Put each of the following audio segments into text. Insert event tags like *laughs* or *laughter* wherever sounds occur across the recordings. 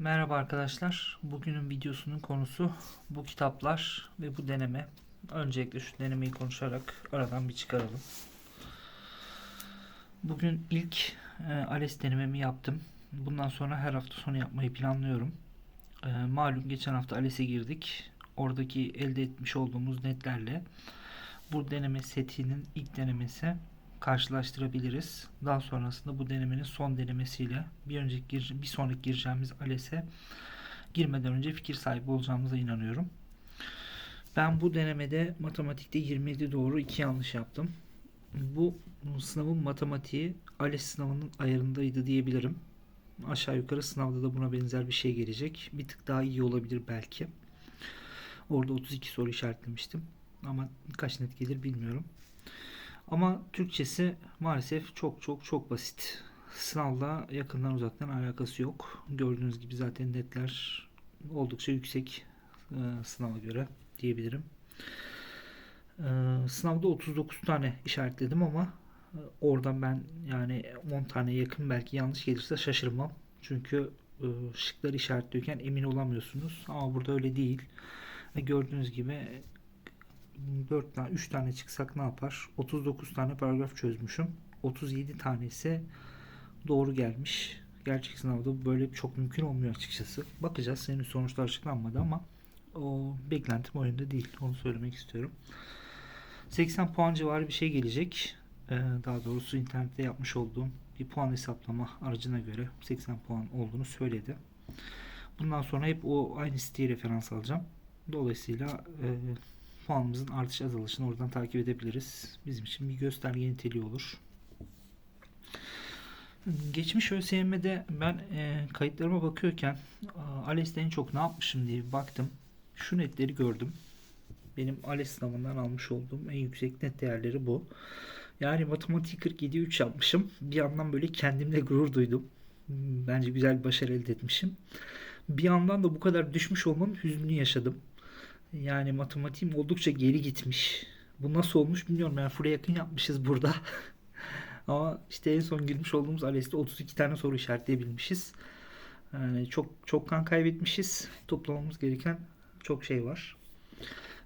Merhaba arkadaşlar. Bugünün videosunun konusu bu kitaplar ve bu deneme. Öncelikle şu denemeyi konuşarak aradan bir çıkaralım. Bugün ilk e, ALES denememi yaptım. Bundan sonra her hafta sonu yapmayı planlıyorum. E, malum geçen hafta ALES'e girdik. Oradaki elde etmiş olduğumuz netlerle bu deneme setinin ilk denemesi karşılaştırabiliriz. Daha sonrasında bu denemenin son denemesiyle bir önceki gir- bir sonraki gireceğimiz ALES'e girmeden önce fikir sahibi olacağımıza inanıyorum. Ben bu denemede matematikte 27 doğru 2 yanlış yaptım. Bu sınavın matematiği ALES sınavının ayarındaydı diyebilirim. Aşağı yukarı sınavda da buna benzer bir şey gelecek. Bir tık daha iyi olabilir belki. Orada 32 soru işaretlemiştim. Ama kaç net gelir bilmiyorum. Ama Türkçesi maalesef çok çok çok basit. Sınavla yakından uzaktan alakası yok. Gördüğünüz gibi zaten netler oldukça yüksek e, sınava göre diyebilirim. E, sınavda 39 tane işaretledim ama e, oradan ben yani 10 tane yakın belki yanlış gelirse şaşırmam. Çünkü e, şıkları işaretliyorken emin olamıyorsunuz. Ama burada öyle değil. E, gördüğünüz gibi 4 tane 3 tane çıksak ne yapar? 39 tane paragraf çözmüşüm. 37 tanesi doğru gelmiş. Gerçek sınavda böyle çok mümkün olmuyor açıkçası. Bakacağız. Henüz sonuçlar açıklanmadı ama o beklentim o değil. Onu söylemek istiyorum. 80 puan civarı bir şey gelecek. Ee, daha doğrusu internette yapmış olduğum bir puan hesaplama aracına göre 80 puan olduğunu söyledi. Bundan sonra hep o aynı siteyi referans alacağım. Dolayısıyla e, puanımızın artış azalışını oradan takip edebiliriz. Bizim için bir gösterge niteliği olur. Geçmiş ÖSYM'de ben e, kayıtlarıma bakıyorken ALES'te en çok ne yapmışım diye bir baktım. Şu netleri gördüm. Benim ALES sınavından almış olduğum en yüksek net değerleri bu. Yani matematik 47 3 yapmışım. Bir yandan böyle kendimle gurur duydum. Bence güzel bir başarı elde etmişim. Bir yandan da bu kadar düşmüş olmanın hüznünü yaşadım. Yani matematiğim oldukça geri gitmiş. Bu nasıl olmuş bilmiyorum. Yani full'e yakın yapmışız burada. *laughs* Ama işte en son girmiş olduğumuz ALES'te 32 tane soru işaretleyebilmişiz. Yani çok çok kan kaybetmişiz. Toplamamız gereken çok şey var.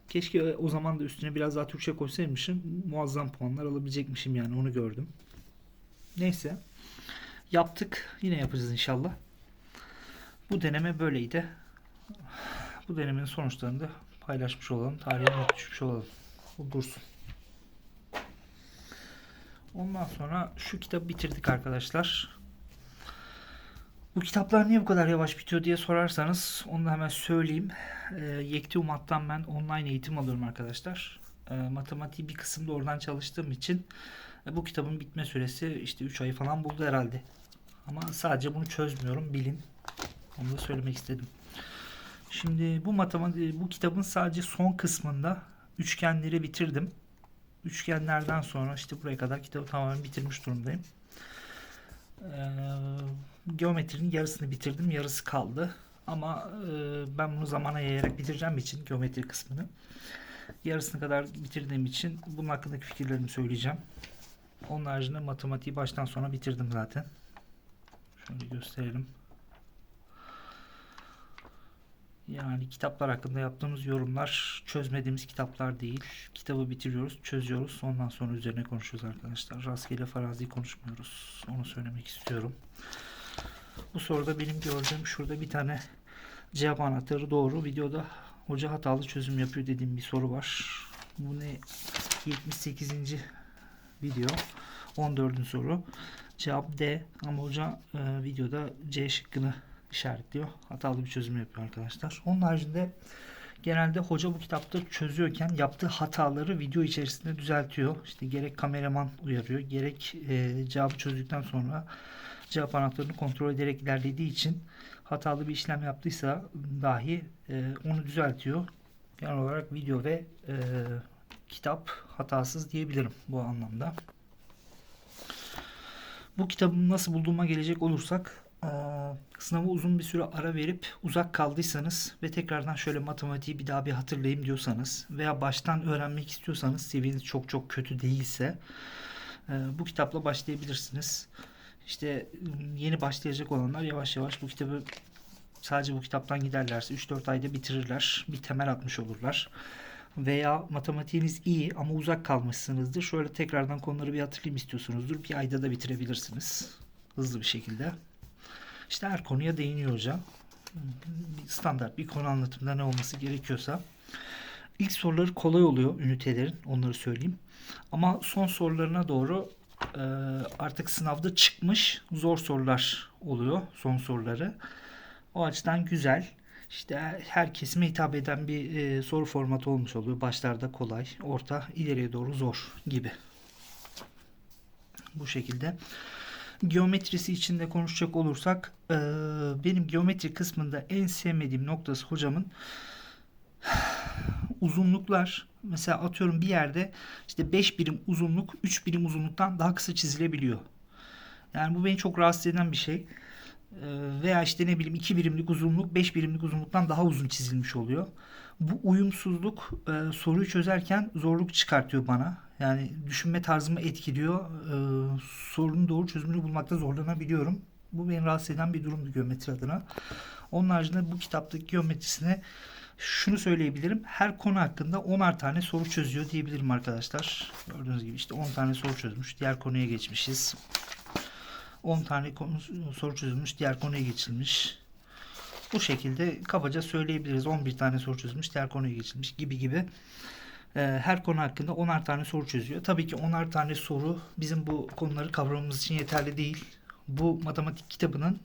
Keşke o zaman da üstüne biraz daha Türkçe koysaymışım. Muazzam puanlar alabilecekmişim yani onu gördüm. Neyse. Yaptık. Yine yapacağız inşallah. Bu deneme böyleydi. Bu denemenin sonuçlarını da paylaşmış olalım. Tarihe not düşmüş olalım. Bu dursun. Ondan sonra şu kitabı bitirdik arkadaşlar. Bu kitaplar niye bu kadar yavaş bitiyor diye sorarsanız onu da hemen söyleyeyim. E, Yekti Umat'tan ben online eğitim alıyorum arkadaşlar. E, matematiği bir kısımda oradan çalıştığım için e, bu kitabın bitme süresi işte 3 ayı falan buldu herhalde. Ama sadece bunu çözmüyorum bilin. Onu da söylemek istedim. Şimdi bu matematik bu kitabın sadece son kısmında üçgenleri bitirdim. Üçgenlerden sonra işte buraya kadar kitabı tamamen bitirmiş durumdayım. Ee, geometrinin yarısını bitirdim, yarısı kaldı. Ama e, ben bunu zamana yayarak bitireceğim için geometri kısmını. Yarısını kadar bitirdiğim için bunun hakkındaki fikirlerimi söyleyeceğim. Onun haricinde matematiği baştan sona bitirdim zaten. Şöyle gösterelim. Yani kitaplar hakkında yaptığımız yorumlar çözmediğimiz kitaplar değil. Kitabı bitiriyoruz, çözüyoruz. Ondan sonra üzerine konuşuyoruz arkadaşlar. Rastgele farazi konuşmuyoruz. Onu söylemek istiyorum. Bu soruda benim gördüğüm şurada bir tane cevap anahtarı doğru. Videoda hoca hatalı çözüm yapıyor dediğim bir soru var. Bu ne? 78. video. 14. soru. Cevap D ama hoca e, videoda C şıkkını işaretliyor. Hatalı bir çözüm yapıyor arkadaşlar. Onun haricinde genelde hoca bu kitapta çözüyorken yaptığı hataları video içerisinde düzeltiyor. İşte gerek kameraman uyarıyor, gerek e, cevabı çözdükten sonra cevap anahtarını kontrol ederek ilerlediği için hatalı bir işlem yaptıysa dahi e, onu düzeltiyor. Genel olarak video ve e, kitap hatasız diyebilirim bu anlamda. Bu kitabı nasıl bulduğuma gelecek olursak sınava uzun bir süre ara verip uzak kaldıysanız ve tekrardan şöyle matematiği bir daha bir hatırlayayım diyorsanız veya baştan öğrenmek istiyorsanız seviyeniz çok çok kötü değilse e, bu kitapla başlayabilirsiniz. İşte yeni başlayacak olanlar yavaş yavaş bu kitabı sadece bu kitaptan giderlerse 3-4 ayda bitirirler. Bir temel atmış olurlar. Veya matematiğiniz iyi ama uzak kalmışsınızdır. Şöyle tekrardan konuları bir hatırlayayım istiyorsunuzdur. Bir ayda da bitirebilirsiniz. Hızlı bir şekilde. İşte her konuya değiniyor hocam. Standart bir konu anlatımında ne olması gerekiyorsa. İlk soruları kolay oluyor ünitelerin. Onları söyleyeyim. Ama son sorularına doğru e, artık sınavda çıkmış zor sorular oluyor. Son soruları. O açıdan güzel. İşte her kesime hitap eden bir e, soru formatı olmuş oluyor. Başlarda kolay, orta, ileriye doğru zor gibi. Bu şekilde. Geometrisi içinde konuşacak olursak e, benim geometri kısmında en sevmediğim noktası hocamın *sighs* uzunluklar. Mesela atıyorum bir yerde işte 5 birim uzunluk 3 birim uzunluktan daha kısa çizilebiliyor. Yani bu beni çok rahatsız eden bir şey. Ee, veya işte ne bileyim 2 birimlik uzunluk 5 birimlik uzunluktan daha uzun çizilmiş oluyor. Bu uyumsuzluk e, soruyu çözerken zorluk çıkartıyor bana. Yani düşünme tarzımı etkiliyor. E, sorunun doğru çözümünü bulmakta zorlanabiliyorum. Bu beni rahatsız eden bir durumdu geometri adına. Onun haricinde bu kitaptaki geometrisine şunu söyleyebilirim. Her konu hakkında 10'ar tane soru çözüyor diyebilirim arkadaşlar. Gördüğünüz gibi işte 10 tane soru çözmüş. Diğer konuya geçmişiz. 10 tane konu, soru çözülmüş. Diğer konuya geçilmiş. Bu şekilde kabaca söyleyebiliriz. 11 tane soru çözülmüş. Diğer konuya geçilmiş gibi gibi. Ee, her konu hakkında 10'ar tane soru çözüyor. Tabii ki 10'ar tane soru bizim bu konuları kavramamız için yeterli değil. Bu matematik kitabının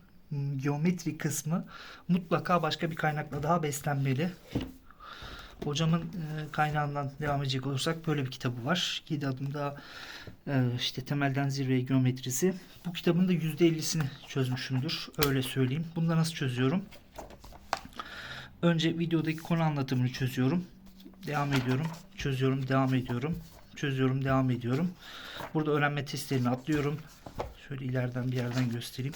geometri kısmı mutlaka başka bir kaynakla daha beslenmeli. Hocamın e, kaynağından devam edecek olursak böyle bir kitabı var. 7 adımda e, işte temelden zirveye geometrisi. Bu kitabın da %50'sini çözmüşümdür. Öyle söyleyeyim. Bunu da nasıl çözüyorum? Önce videodaki konu anlatımını çözüyorum. Devam ediyorum. Çözüyorum, devam ediyorum. Çözüyorum, devam ediyorum. Burada öğrenme testlerini atlıyorum. Şöyle ileriden bir yerden göstereyim.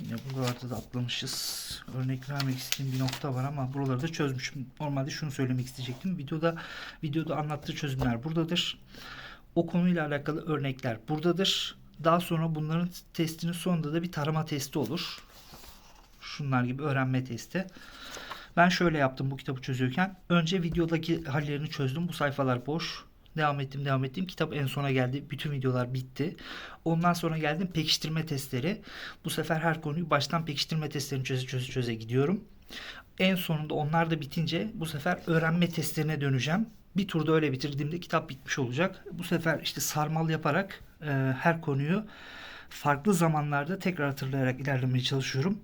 Yine buralarda da atlamışız. Örnek vermek istediğim bir nokta var ama buraları da çözmüşüm. Normalde şunu söylemek isteyecektim. Videoda videoda anlattığı çözümler buradadır. O konuyla alakalı örnekler buradadır. Daha sonra bunların testinin sonunda da bir tarama testi olur. Şunlar gibi öğrenme testi. Ben şöyle yaptım bu kitabı çözüyorken. Önce videodaki hallerini çözdüm. Bu sayfalar boş. Devam ettim devam ettim. Kitap en sona geldi. Bütün videolar bitti. Ondan sonra geldim pekiştirme testleri. Bu sefer her konuyu baştan pekiştirme testlerini çöze çöze çöze gidiyorum. En sonunda onlar da bitince bu sefer öğrenme testlerine döneceğim. Bir turda öyle bitirdiğimde kitap bitmiş olacak. Bu sefer işte sarmal yaparak e, her konuyu farklı zamanlarda tekrar hatırlayarak ilerlemeye çalışıyorum.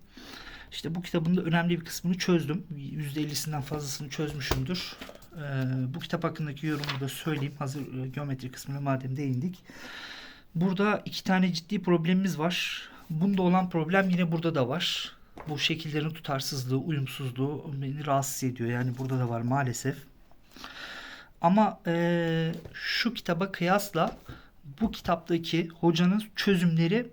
İşte bu kitabın da önemli bir kısmını çözdüm. %50'sinden fazlasını çözmüşümdür. Ee, bu kitap hakkındaki yorumu da söyleyeyim. Hazır e, geometri kısmına madem değindik. Burada iki tane ciddi problemimiz var. Bunda olan problem yine burada da var. Bu şekillerin tutarsızlığı, uyumsuzluğu beni rahatsız ediyor. Yani burada da var maalesef. Ama e, şu kitaba kıyasla bu kitaptaki hocanın çözümleri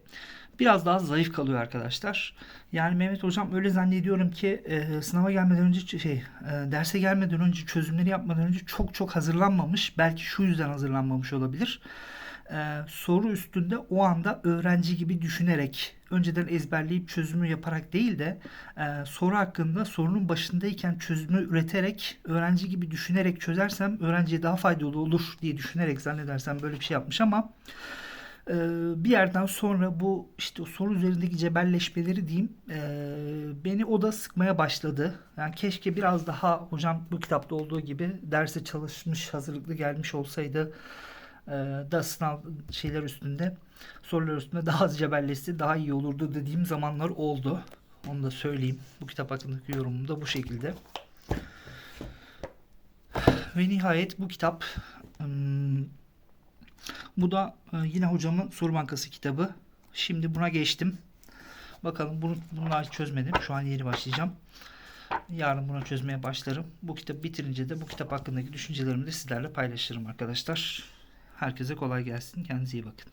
biraz daha zayıf kalıyor arkadaşlar. Yani Mehmet hocam öyle zannediyorum ki e, sınava gelmeden önce şey e, derse gelmeden önce çözümleri yapmadan önce çok çok hazırlanmamış. Belki şu yüzden hazırlanmamış olabilir. E, soru üstünde o anda öğrenci gibi düşünerek önceden ezberleyip çözümü yaparak değil de e, soru hakkında sorunun başındayken çözümü üreterek öğrenci gibi düşünerek çözersem öğrenciye daha faydalı olur diye düşünerek zannedersem böyle bir şey yapmış ama ee, bir yerden sonra bu işte soru üzerindeki cebelleşmeleri diyeyim e, beni o da sıkmaya başladı. Yani keşke biraz daha hocam bu kitapta olduğu gibi derse çalışmış, hazırlıklı gelmiş olsaydı e, da sınav şeyler üstünde, sorular üstünde daha az cebelleşse daha iyi olurdu dediğim zamanlar oldu. Onu da söyleyeyim. Bu kitap hakkındaki yorumum da bu şekilde. Ve nihayet bu kitap ım, bu da e, yine hocamın soru bankası kitabı. Şimdi buna geçtim. Bakalım bunu bunları çözmedim. Şu an yeni başlayacağım. Yarın bunu çözmeye başlarım. Bu kitap bitirince de bu kitap hakkındaki düşüncelerimi de sizlerle paylaşırım arkadaşlar. Herkese kolay gelsin. Kendinize iyi bakın.